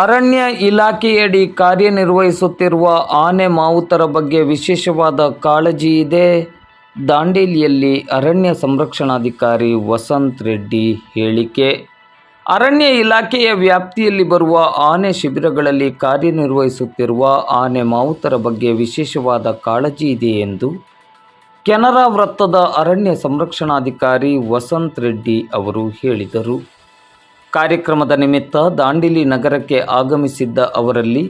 ಅರಣ್ಯ ಇಲಾಖೆಯಡಿ ಕಾರ್ಯನಿರ್ವಹಿಸುತ್ತಿರುವ ಆನೆ ಮಾವುತರ ಬಗ್ಗೆ ವಿಶೇಷವಾದ ಕಾಳಜಿ ಇದೆ. ದಾಂಡೇಲಿಯಲ್ಲಿ ಅರಣ್ಯ ಸಂರಕ್ಷಣಾಧಿಕಾರಿ ವಸಂತ್ ರೆಡ್ಡಿ ಹೇಳಿಕೆ. ಅರಣ್ಯ ಇಲಾಖೆಯ ವ್ಯಾಪ್ತಿಯಲ್ಲಿ ಬರುವ ಆನೆ ಶಿಬಿರಗಳಲ್ಲಿ ಕಾರ್ಯನಿರ್ವಹಿಸುತ್ತಿರುವ ಆನೆ ಮಾವುತರ ಬಗ್ಗೆ ವಿಶೇಷವಾದ ಕಾಳಜಿ ಇದೆ ಎಂದು ಕೆನರಾ ವೃತ್ತದ ಅರಣ್ಯ ಸಂರಕ್ಷಣಾಧಿಕಾರಿ ವಸಂತ್ ರೆಡ್ಡಿ ಅವರು ಹೇಳಿದರು. ಕಾರ್ಯಕ್ರಮದ ನಿಮಿತ್ತ ದಾಂಡಿಲಿ ನಗರಕ್ಕೆ ಆಗಮಿಸಿದ್ದ ಅವರಲ್ಲಿ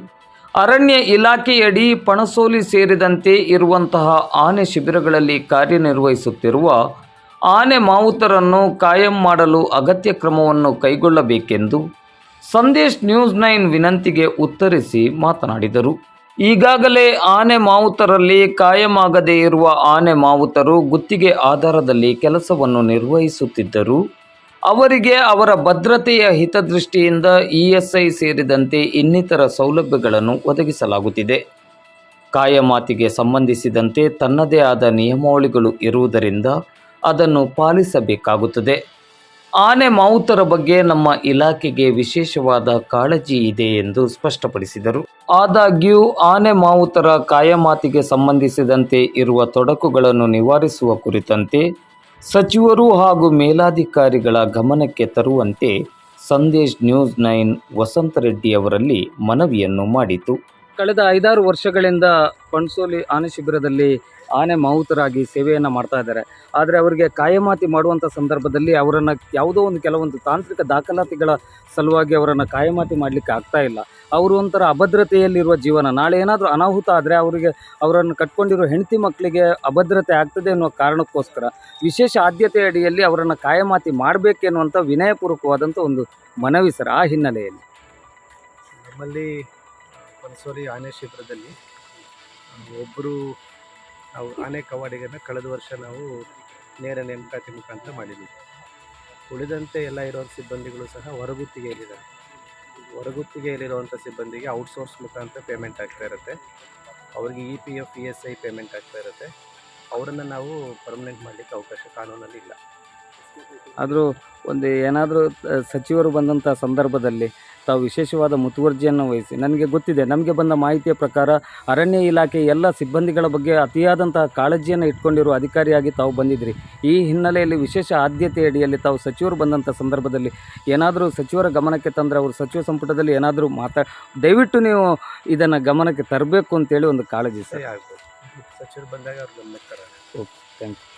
ಅರಣ್ಯ ಇಲಾಖೆಯಡಿ ಪಣಸೋಲಿ ಸೇರಿದಂತೆ ಇರುವಂತಹ ಆನೆ ಶಿಬಿರಗಳಲ್ಲಿ ಕಾರ್ಯನಿರ್ವಹಿಸುತ್ತಿರುವ ಆನೆ ಮಾವುತರನ್ನು ಕಾಯಂ ಮಾಡಲು ಅಗತ್ಯ ಕ್ರಮವನ್ನು ಕೈಗೊಳ್ಳಬೇಕೆಂದು ಸಂದೇಶ್ ನ್ಯೂಸ್ ನೈನ್ ವಿನಂತಿಗೆ ಉತ್ತರಿಸಿ ಮಾತನಾಡಿದರು. ಈಗಾಗಲೇ ಆನೆ ಮಾವುತರಲ್ಲಿ ಕಾಯಮಾಗದೇ ಇರುವ ಆನೆ ಮಾವುತರು ಗುತ್ತಿಗೆ ಆಧಾರದಲ್ಲಿ ಕೆಲಸವನ್ನು ನಿರ್ವಹಿಸುತ್ತಿದ್ದರು. ಅವರಿಗೆ ಅವರ ಭದ್ರತೆಯ ಹಿತದೃಷ್ಟಿಯಿಂದ ಇಎಸ್ಐ ಸೇರಿದಂತೆ ಇನ್ನಿತರ ಸೌಲಭ್ಯಗಳನ್ನು ಒದಗಿಸಲಾಗುತ್ತಿದೆ. ಕಾಯಮಾತಿಗೆ ಸಂಬಂಧಿಸಿದಂತೆ ತನ್ನದೇ ಆದ ನಿಯಮಾವಳಿಗಳು ಇರುವುದರಿಂದ ಅದನ್ನು ಪಾಲಿಸಬೇಕಾಗುತ್ತದೆ. ಆನೆ ಮಾವುತರ ಬಗ್ಗೆ ನಮ್ಮ ಇಲಾಖೆಗೆ ವಿಶೇಷವಾದ ಕಾಳಜಿ ಇದೆ ಎಂದು ಸ್ಪಷ್ಟಪಡಿಸಿದರು. ಆದಾಗ್ಯೂ, ಆನೆ ಮಾವುತರ ಕಾಯಮಾತಿಗೆ ಸಂಬಂಧಿಸಿದಂತೆ ಇರುವ ತೊಡಕುಗಳನ್ನು ನಿವಾರಿಸುವ ಕುರಿತಂತೆ ಸಚಿವರು ಹಾಗೂ ಮೇಲಾಧಿಕಾರಿಗಳ ಗಮನಕ್ಕೆ ತರುವಂತೆ ಸಂದೇಶ್ ನ್ಯೂಸ್ ನೈನ್ ವಸಂತ ರೆಡ್ಡಿ ಅವರಲ್ಲಿ ಮನವಿಯನ್ನು ಮಾಡಿತು. ಕಳೆದ ಐದಾರು ವರ್ಷಗಳಿಂದ ಪಣಸೋಲಿ ಆನೆ ಶಿಬಿರದಲ್ಲಿ ಆನೆ ಮಾವುತರಾಗಿ ಸೇವೆಯನ್ನು ಮಾಡ್ತಾ ಇದ್ದಾರೆ. ಆದರೆ ಅವರಿಗೆ ಕಾಯಮಾತಿ ಮಾಡುವಂಥ ಸಂದರ್ಭದಲ್ಲಿ ಅವರನ್ನು ಯಾವುದೋ ಒಂದು ಕೆಲವೊಂದು ತಾಂತ್ರಿಕ ದಾಖಲಾತಿಗಳ ಸಲುವಾಗಿ ಅವರನ್ನು ಕಾಯಮಾತಿ ಮಾಡಲಿಕ್ಕೆ ಆಗ್ತಾ ಇಲ್ಲ. ಅವರು ಒಂಥರ ಅಭದ್ರತೆಯಲ್ಲಿರುವ ಜೀವನ. ನಾಳೆ ಏನಾದರೂ ಅನಾಹುತ ಆದರೆ ಅವರಿಗೆ ಅವರನ್ನು ಕಟ್ಕೊಂಡಿರೋ ಹೆಂಡತಿ ಮಕ್ಕಳಿಗೆ ಅಭದ್ರತೆ ಆಗ್ತದೆ ಅನ್ನೋ ಕಾರಣಕ್ಕೋಸ್ಕರ ವಿಶೇಷ ಆದ್ಯತೆ ಅಡಿಯಲ್ಲಿ ಅವರನ್ನು ಕಾಯಮಾತಿ ಮಾಡಬೇಕೆನ್ನುವಂಥ ವಿನಯಪೂರ್ವಕವಾದಂಥ ಒಂದು ಮನವಿ ಸರ್ ಆ ಹಿನ್ನೆಲೆಯಲ್ಲಿ. ನಮ್ಮಲ್ಲಿ ಪನಸೋಲಿ ಆನೆ ಶಿಬಿರದಲ್ಲಿ ಒಬ್ಬರು ನಾವು ಆನೆ ಕವಾಡಿಗರನ್ನ ಕಳೆದ ವರ್ಷ ನಾವು ನೇರ ನೇಮಕಾತಿ ಮುಖಾಂತರ ಮಾಡಿದ್ದೀವಿ ಉಳಿದಂತೆ ಎಲ್ಲ ಇರೋ ಸಿಬ್ಬಂದಿಗಳು ಸಹ ಹೊರಗುತ್ತಿಗೆಯಲ್ಲಿದ್ದಾರೆ. ಹೊರಗುತ್ತಿಗೆಯಲ್ಲಿರುವಂಥ ಸಿಬ್ಬಂದಿಗೆ ಔಟ್ಸೋರ್ಸ್ ಮುಖಾಂತರ ಪೇಮೆಂಟ್ ಆಗ್ತಾ ಇರುತ್ತೆ. ಅವರಿಗೆ E P F, E S I payment ಆಗ್ತಾ ಇರುತ್ತೆ. ಅವರನ್ನು ನಾವು ಪರ್ಮನೆಂಟ್ ಮಾಡಲಿಕ್ಕೆ ಅವಕಾಶ ಕಾನೂನಲ್ಲಿ ಇಲ್ಲ. ಆದರೂ ಒಂದು ಏನಾದರೂ ಸಚಿವರು ಬಂದಂಥ ಸಂದರ್ಭದಲ್ಲಿ ತಾವು ವಿಶೇಷವಾದ ಮುತುವರ್ಜಿಯನ್ನು ವಹಿಸಿ. ನನಗೆ ಗೊತ್ತಿದೆ ನಮಗೆ ಬಂದ ಮಾಹಿತಿಯ ಪ್ರಕಾರ ಅರಣ್ಯ ಇಲಾಖೆ ಎಲ್ಲ ಸಿಬ್ಬಂದಿಗಳ ಬಗ್ಗೆ ಅತಿಯಾದಂತಹ ಕಾಳಜಿಯನ್ನು ಇಟ್ಕೊಂಡಿರುವ ಅಧಿಕಾರಿಯಾಗಿ ತಾವು ಬಂದಿದ್ದೀರಿ ಈ ಹಿನ್ನೆಲೆಯಲ್ಲಿ ವಿಶೇಷ ಆದ್ಯತೆ ಅಡಿಯಲ್ಲಿ ತಾವು ಸಚಿವರು ಬಂದಂಥ ಸಂದರ್ಭದಲ್ಲಿ ಏನಾದರೂ ಸಚಿವರ ಗಮನಕ್ಕೆ ತಂದರೆ ಅವರು ಸಚಿವ ಸಂಪುಟದಲ್ಲಿ ಏನಾದರೂ ಮಾತಾ ದಯವಿಟ್ಟು ನೀವು ಇದನ್ನು ಗಮನಕ್ಕೆ ತರಬೇಕು ಅಂತೇಳಿ ಒಂದು ಕಾಳಜಿ ಸರ್. ಸಚಿವರು ಬಂದಾಗ ಅವ್ರು ಗಮನಕ್ಕೆ ತರೋಣ. Thank you.